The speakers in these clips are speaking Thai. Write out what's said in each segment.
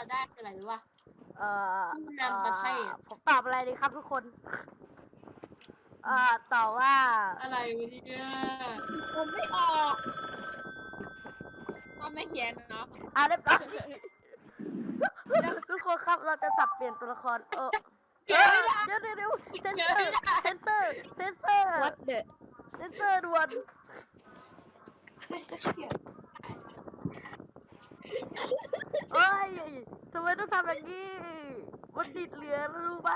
จะได้คืออะไรรู้ป่ะเอ่อผู้นำประเทศอ่อผมตอบอะไรดีครับทุกคน เอ่อตอบว่าอะไรวะเนี่ยผมไม่ออกก็ไม่เขียนเนาะอ่าเรียบร้อยทุกคนครับเราจะสับเปลี่ยนตัวละครเออเอ้ยเดี๋ยวเดี๋ยวเดี๋ยวเซนเซอร์เซนเซอร์เซนเซอร์วัดเดอะเซนเซอร์ด่วน เอ้ยทำไมต้องทำอย่างนี้มันติดเหลือแล้วรู้ไหม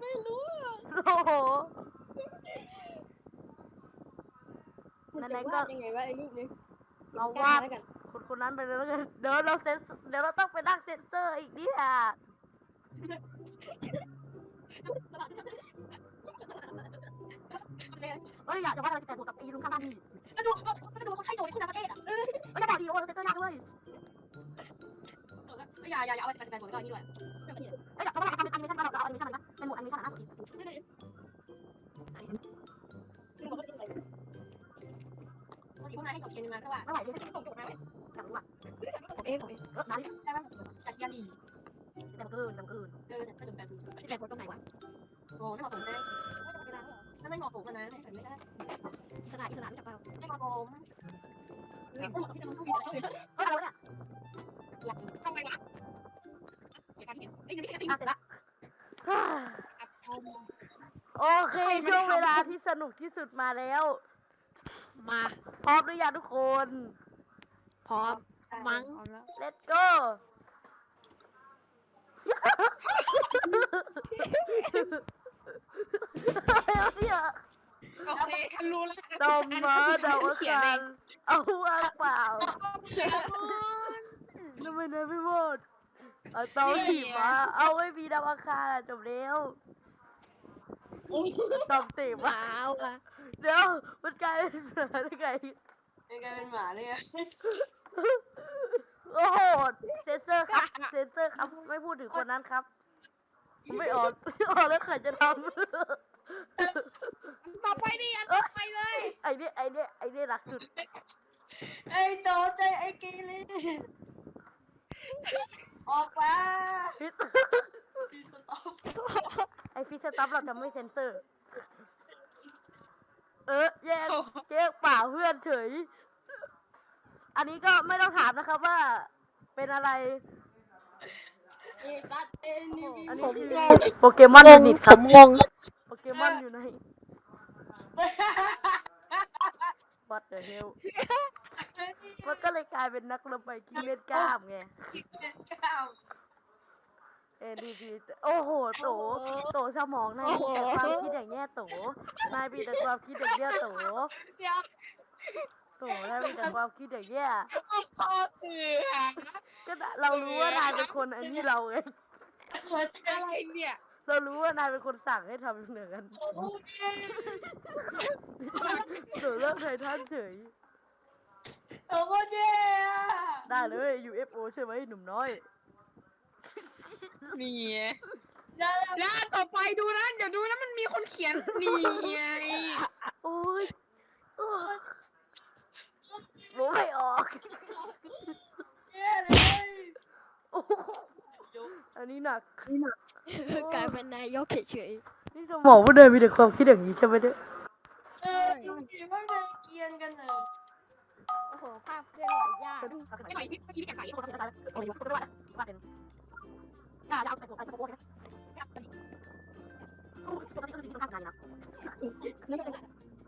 ไม่รู้อะโอ้โหมันไหนจะๆก็วาดยังไงวะไอ้นี่นี่เรากล้าวาดแล้วกันคนคนนั้นไปเลยแล้วกันเดี๋ยวเราเซนเดี๋ยวเราต้องไปนั่งเซนเซอร์อีกเนี่ยเอ้ยอยากจะวาดอะไรที่แปลกกับไอ้ลุงข้างบ้านนี่กระดูกกระดูกคนไข้โดนคุณประเทศอะเอ้ยอย่าบอกดีโอ้เราเซนเซอร์ยากเลย อย่าอย่าอย่าเอาไปสแกนตัวนี้ด้วยเอ้ยอยากจะวาดอะไรทำเป็นแอนิเมชั่นเราเอาแอนิเมชั่นมันปะเป็นหมดแอนิเมชั่นอะน่าสนใจพวกนั้นให้กดเคนมาเพราะว่าไม่ไหวดิส่งจดมาไหมอยากรู้อะผมเองผมเองเออนาดิใช่ไหมจัดยาดีเต็มเกินเต็มเกินเออถ้าจดแบบที่แต่คนตรงไหนวะโอ้ไม่เหมาะสมเลยเวลาเหรอถ้าไม่เหมาะสมกันนะใส่ไม่ได้อิสระอิสระรู้จักเปล่าไม่เหมาะสมเฮ้ยที่จะมันต้องมีอะไรช่วยเอ้ยอะไรวะเนี่ยอยากทำไงวะเกี่ย เอ้ยยังไม่ใช่กระอะถิ่นเสร็จละอับคมโอเคช่วงเวลาที่สนุกที่สุดมาแล้ว มาพร้อมหรือยังทุกคน พร้อมมั้ง let's go เนี่ยโอเคฉันรู้แล้วดมมาดาวเขียนคัเองนเอาว่างเปล่าเขียนทำไมนะพี่บด เอาเตาถีบมาเอาไม่มีดาวอังคารอะจบแล้วตอบติมาว้าวอะเดี๋ยวมันกลายเป็นหมาได้ไงเป็นกลายเป็นหมาเลยอะโอ้โหเซนเซอร์ครับเซนเซอร์ครับ ไม่พูดถึงคนนั้นครับผมไม่ออกไม่ออกแล้วใครจะทำต่อไปดิอันต่อไปเลยไอเนี้ยไอเนี้ยไอเนี้ยหนักสุดไอ้โตใจไอ้กีเลย ออกมาฟิสไอฟิสสต็อปเราจะไม่เซนเซอร์ เออแย่งแย่งเปล่าเพื่อนเฉย อันนี้ก็ไม่ต้องถามนะครับว่าเป็นอะไร เอ้ตัดเอ็นนี่อันนี้คือโปเกมอนยูนิตครับงงโปเกมอนอยู่ใน What the hell มันก็เลยกลายเป็นนักรบไบกิ้งเล่นกล้ามไงเอ็นดีพีโอ้โหโตโตสมองนายมีแต่ความคิดอย่างเงี้ยโตนายมีแต่ความคิดอย่างเงี้ยโตเดี๋ยวโตนายมีแต่ความคิดอย่างเงี้ยพอเสือก็เรารู้ว่านายเป็นคนอันนี้เราไงอะไรเนี่ยเรารู้ว่านายเป็นคนสั่งให้ทำอย่างนั้นโอ้ยโตเลิกไททันเฉย โอ้โหเจ๊ได้เลย UFO ใช่ไหมหนุ่มน้อย นี่อย่าแล้วต่อไปดูนะ เดี๋ยวดูนะมันมีคนเขียน นี่ไงโอ้ยโอ้ยรู้ไม่ออกเจ๊เลยโอ้โหอันนี้หนัก กลายเป็นนายกเฉยนี่สมองผู้เดินมีแต่ความคิดอย่างนี้ใช่ไหมเนี่ย เออดูดิว่าเดินเกียนกันเลยๆโอ้โห ภาพเคลื่อนไหวยากไม่ไหวชีวิตชีวิตแข็งใสคนจะตายโอ้ยคุณว่าว่าเป็นยาจะเอาไปปลูกไปปลูกใช่ไหมโอ้ยปกติก็คือข้างในนะแล้วก็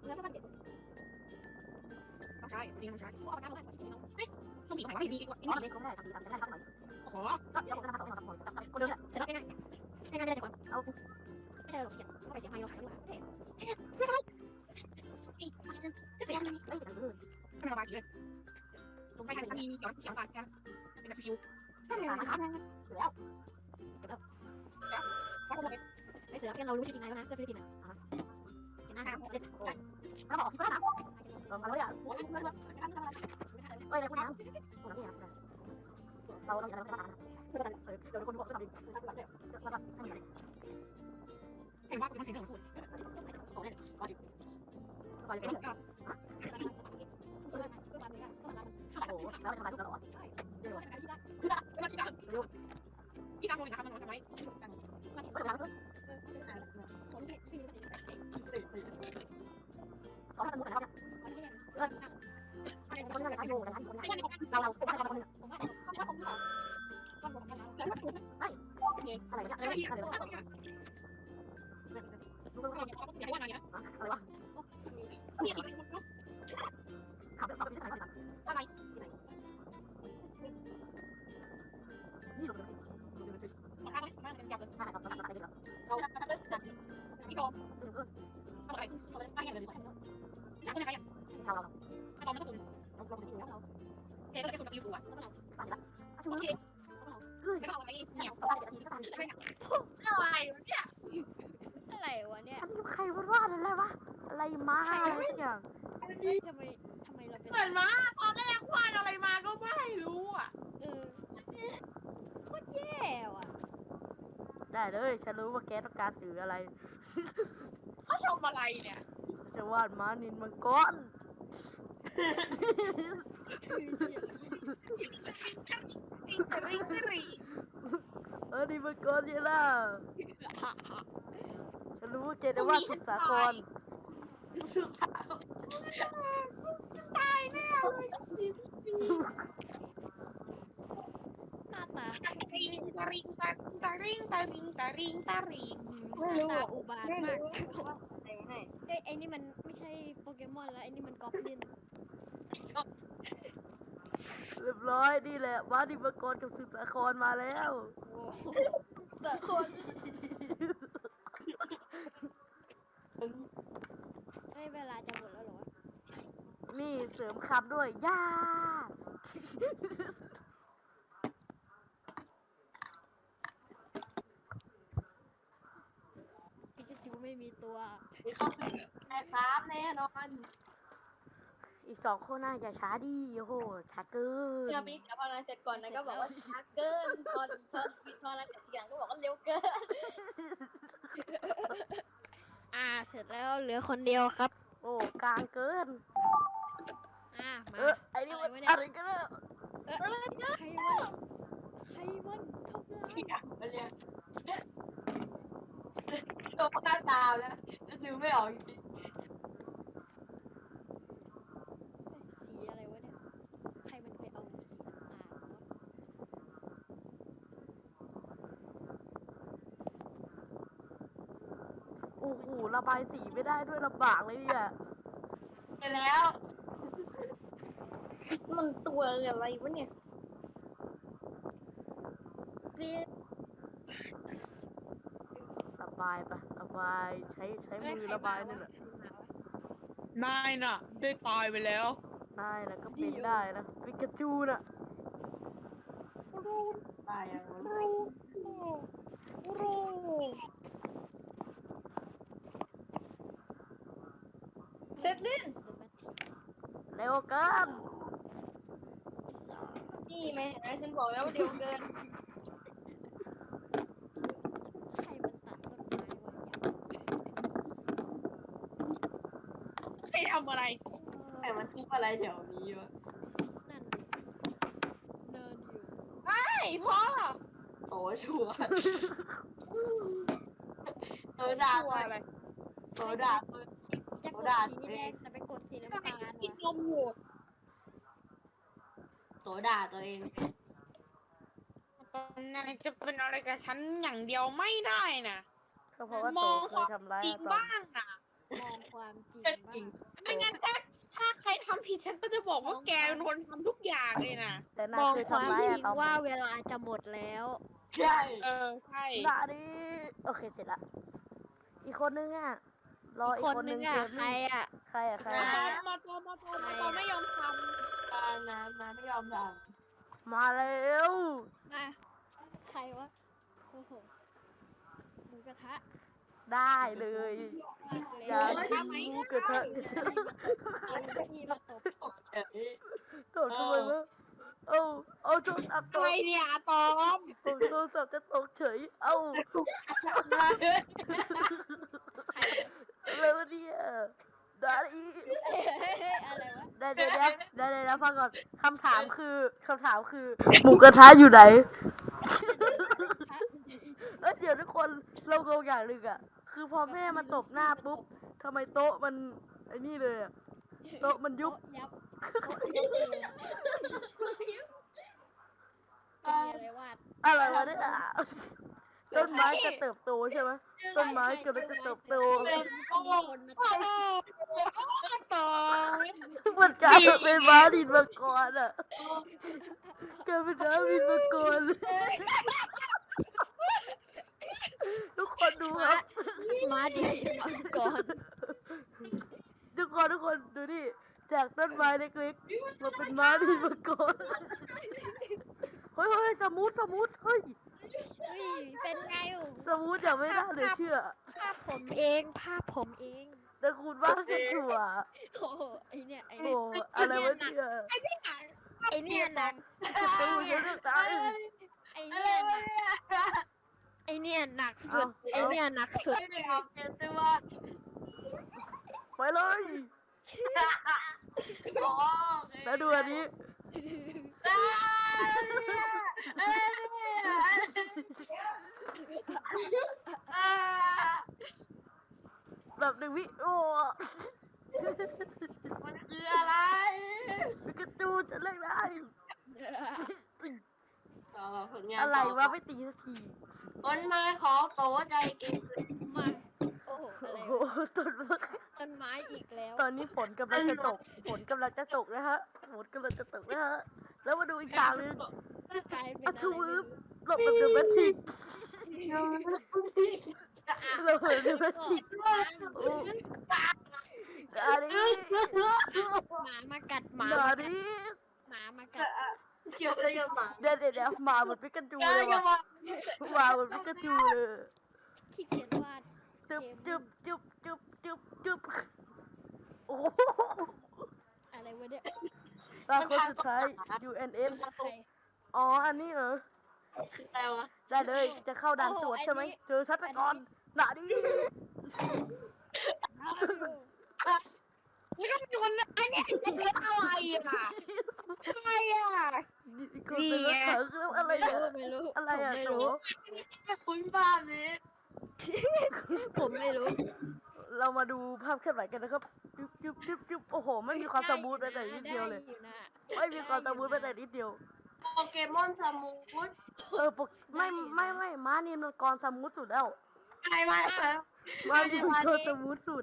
แล้วก็มันเด็กใช่จริงใช่โอ้เอาปากกามาเฮ้ยต้องสีไหนวะดีกว่าอ๋อเด็กเขาไม่ได้ทำดีทำจะได้ทำใหม่ขอก็เดี๋ยวผมจะทำให้เราทำคนคนเดิมแหละเสร็จแล้วง่ายๆง่ายๆไม่ได้จังหวะเอาไม่ใช่หรอกเขียนก็ไปเสียงไมค์เราขายดีกว่าเท่เเลยลงไปทางมีมีเสียงเสียงปากกันเป็นแบบชิวตามนะครับแล้วแล้วก็ลงไปไอเสือเพื่อนเรารู้ชื่อจริงนายแล้วนะเพื่อนฟิลิปปินส์อะเห็นหน้าเขาเด็ดโอ้ยแล้วบอกพี่ก็นะเออมาแล้วเนี่ยโอ้ยมันแบบเอ้ยคุณน้ำคุณน้ำนี่นะเราเราอย่าเราไม่ต้องนะเออเดี๋ยวคนบอกจะทำดีแล้วก็ให้มันเห็นว่าเป็นเสียงเรื่องพูดโอ้ยก็ดิก่อนเป็นก็โหแล้วทำไมตลอดไม่มาที่บ้านเร็ว อะไรวะอย่าว่าไงนะอะไรวะพี่คิดขับขับไปที่ไหนขับอะไรนี่เรามาไหมมาเป็นจับเลยใช่ครับเราอะไรกันเราจับพี่โดมทำอะไรทำอะไรได้ยังเลยจับเป็นใครอะเราเราตอนนั้นก็คือเราเราไปดูแล้วเทก็เลยสุดกับยูอะตัดละชูโอเค ไม่เอาอะไรเหนียวตัดนาทีก็ตัดอะไรเนี่ยอะไรวะเนี่ยอันนี้ใครวาดวาดอะไรวะอะไรมาอะไรสักอย่างทำไมทำไมเราเป็นเหมือนมาตอนแรกวาดอะไรมาก็ไม่รู้อะเออโคตรแย่ว่ะได้เลยฉันรู้ว่าแกต้องการสื่ออะไรเขาทำอะไรเนี่ยจะวาดม้านินมังกรคือ เชี่ยติงกริงกริงเออนินมังกรเนี่ยล่ะฉันรู้ว่าแกจะวาดสุดสาครจะตายแน่เลยชีวิตหน้าตาติงกริงตาตาริงตาริงตาริงตาริงหน้าตาอุบาทไม่มากรู้ว่าแต่งให้เอ้ยไอ้นี่มันไม่ใช่โปเกมอนแล้วไอ้นี่มันกอบลิน เรียบร้อยนี่แหละม้านินมังกรกับสุดสาครมาแล้วโอ้โหแต่คนเอ้ยเวลาจะหมดแล้วเหรอวะนี่เสริมคำด้วยย่าปิกาจูไม่มีตัว มีเข้าสู่แม่ครับแน่นอน อีกสองคนน่าอย่าช้าดิโอ้โหช้าเกินเดี๋ยวมีเดี๋ยวพออะไรเสร็จก่อนนะก็บอกว่าช้าเกิน พอพอพออะไรเสร็จทีหลังก็บอกว่าเร็วเกิน อ่า เสร็จแล้วเหลือคนเดียวครับ โอ้กลางเกิน อ่า มาเออไอ้นี่มันอะไรวะเนี่ยอะไรกันเนี่ยใครวันใครวันทำร้ายอยากมาเรียนตัวหน้าตาแล้วดูไม่ออกจริง สีอะไรวะเนี่ย ใครมันไปเอาสีน้ำตาลวะ โอ้โหระบายสี ไม่ได้ด้วยลำบากเลยเนี่ย ไปแล้ว มันตัวอะไรวะเนี่ยระบายปะระบายใช้ใช้เอ้ยมือใคระบายมนี่แหละใครมาวะนายน่ะ ได้ตายไปแล้ว ได้แล้วก็เป็นได้นะปิกาจูน่ะตายอย่างนั้น เสร็จดิเดอะแบททีเร็วเกินสองนี่แม่เห็นไหมฉันบอกแล้วว่าเร็วเกินใครมันตัดต้นไม้วะใครทำอะไรแต่มันทุบอะไรแถวนี้วะนั่นดิเดินอยู่ไอ้พ่อโตชัวร์เออด่าตัวอะไรโตด่า จะกโอ้ดด่าสีตัวแดเองงแต่ไปกดสีน้ำทำไมตาลกินวะนมอยู่โตด่าตัวเองนายจะเป็นอะไรกับฉันอย่างเดียวไม่ได้นะก็เพราะว่าโตเคยทำร้ายจริงตอนบ้างนะมองความจริงเป็นจบ้าริงงไม่งั้นถ้าถ้าใครทำผิดฉันก็จะบอกว่าแกเป็นคนทำทุกอย่างเลยนะแต่นามองเคยความทำร้ายจอะริงตอมว่าเวลาจะหมดแล้ว ใช่ เออ ใช่นาดิโอเคเสร็จละ อีกคนนึงอะ รออีกคนคนนึนึงงอะเกมใครมี่อะ ใครอะใครมาอะตอมมาตอมมาตอมมาตอมไม่ยอมทตาน้ำน้ำไม่ยอมทมาแล้วมาใครวะโอ้โหหมูกระทะได้เลยเลิกอแล้ย่าวกินหมูกระทะเอาพี่มาตบำเอ้ยตกทำไมวะเอาเอาโทรศัพท์ำตอะไรกเนี่ยอะตอมผมโทรศัพท์จะตกเฉย เอ้าใคร อะไรวะเนี่ยได้ดิเอ้ยเฮ้ยเฮ้ยอะไรวะได้เดี๋ยวเดี๋ยวเดี๋ยวเดี๋ยวฟังก่อนคำถามคือคำถามคือ หมูกระทะอยู่ไหนเอ้ยเดี๋ยวทุกคนเราโกงอย่างหนึ่งอะคือพอแม่มันตบหน้าปุ๊บทำไมโต๊ะมันไอ้นี่เลยอะโต๊ะมันยุบ ยับโต๊ะยับเลยอะไรวาดอะไรวะเนี่ย ต้นไม้จะเติบโตใช่ไหมต้นไม้กำลังจะเติบโตเป็นก็มีงงคนมาโอ้ตบโหต่อมันกลายเป็นม้าดินมังกรอะกลายเป็นม้าดินมังกรเลยทุกคนดูครับมาดีมาก่อนทุกคนทุกคนดูดิจากต้นไม้เล็กๆมาเป็นม้าดินมังกรเฮ้ยเฮ้ยสมูทสมูทเฮ้ยเฮ้ย เป็นไงอะสมูทอย่าไม่น่าเหลยเชื่อ ภาพผมเองภาพผมเองแต่คุณว่าเส้นถั่วโอ้โหไอเนี่ยไอโอ้เนี่ยอะไรวะเนี่ยไอเนี่ยหนักประตูจะเลือกตายไออะไรเนี่ยวะหนักเนี่ยไอเนี่ยหนักสุดเอาไอเนี่ยหนักสุดไม่ได้ออกเปลี่ยนตัว ไปเลยอ๋อแล้วดูอันนี้ แบบหนึ่งวิโอ้มันคืออะไรปิกาจูจะเล่นได้ต่อผลงานอะไรวะไม่ตีสักทีต้นไม้ขอโตใจเก่งมาโอ้โหอะไรโอ้วะโหต้นมะต้นไม้อีกแล้ว ตอนนี้ฝนกำลังจะตก ฝนกำลังจะตกนะฮะฝนกำลังจะตกนะฮะแล้วมาดูอีกฉากหนึง กลายเป็นอะอะไรทูวืไม่บรู้หลบแบบเดอะแมทริกหลบแบบเดอะแมทริกโอ้อันนี้หมามากัดหมาอัมานกัดนี้หมามากัดเกี่ยวอะไรกับหมาเดี๋ยวเดี๋ยวเดี๋ยวหมาเหมือนปิกาจูกาเลรยกับว่ะหมาหมาเหมือนปิกาจูเลยขี้เกียจวาดจึ๊บจึ๊บจึ๊บจึ๊บจึ๊บจึ๊บโอ้โหอะไรวะเนี่ยตาคนสุดท้าย UNN ใคร อ๋อ อันนี้เหรอ คืออะไรวะ ได้เลย จะเข้าด่านตรวจใช่ไหมเจอชัดไปก่อนหนาดินี่ก็มีคนอันเนี้ยจะเป็นอะไรอะอะไรอะคนเป็นรถถังแล้วอะไรไม่เนี่ยรู้ไม่รู้อะไรผมอะไม่โถรู้ คุณบ้านนี้ผมไม่รู้ เรามาดูภาพเคลื่อนไหวกันนะครับจุ๊บจุ๊บจุ๊บจุ๊บโอ้โห ไม่มีความสมูทไปแต่นิดเดียวเลยไนะไม่มีความสมูทไปแต่นิดเดียว โปเกมอนสมูทเออปกไม่ไม่ไม่ม้านี่มันกรสมูทสุดแล้วอะไรมาครับม้านี่มันกรสมูทสุด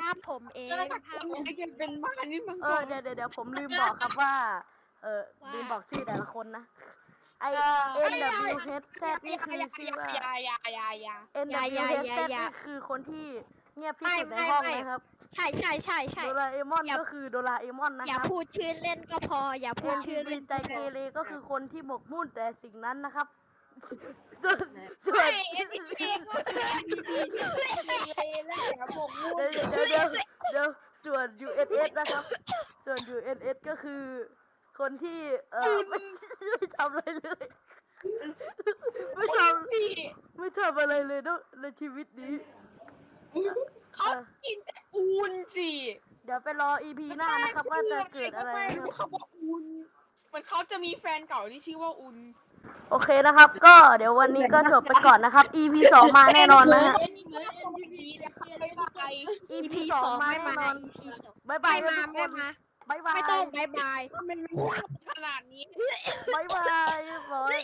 ภาพผมเองแล้วก็ภาพผมไอ้เกมเป็นบ้านนี่มันเออเดี๋ยวเดี๋ยวเดี๋ยวผมลืมบอกครับว่า เออว่าลืมบอกชื่อแต่ละคนนะไอเออ N W H Z นี่คือชื่อว่ายายายายา N W H Z นี่คือคนที่ เงียบที่สุดในไม่ห้องไม่ นะครับใช่ใช่ใช่ใช่ โดราเอมอนอย่า ก็คือโดราเอมอนนะอคย่ารับพูดชื่อเล่นก็พอ อย่าพูเอ็ดนทีชื่อวีเล่นใจเกเรก็คือคนที่หมกมุ่นแต่สิ่งนั้นนะครับส่วนส่วน เอ็นเอ็นก็คือเลยแล้วอย่าบอกงูเดี๋ยวเดี๋ยวเดี๋ยวเดี๋ยวส่วน UNS นะครับ ส่วน UNS ก็คือคนที่เออไม่ไม่ทำอะไรเลย ไม่ทสิำไม่ทำอะไรเลยเนอะในชีวิตนี้ เขากินแต่อูนสิเดี๋ยวไปรอ EP หน้านะครับว่าจะเกิดอะไรไม่นะครู้รับเขาบอกอูนมันเขาจะมีแฟนเก่าที่ชื่อว่าอุน โอเคนะครับ ก็เดี๋ยววันนี้ก็จบไปก่อนนะครับ EP สองมาแน่นอนนะฮะ EP EP สอสงองมาไม่แน่มานอน EP สองบายไม่บายมาทุกคไม่นมาบายบายไม่ต้องบายบายมันมันขนาดนี้บายบายเรียบร้อย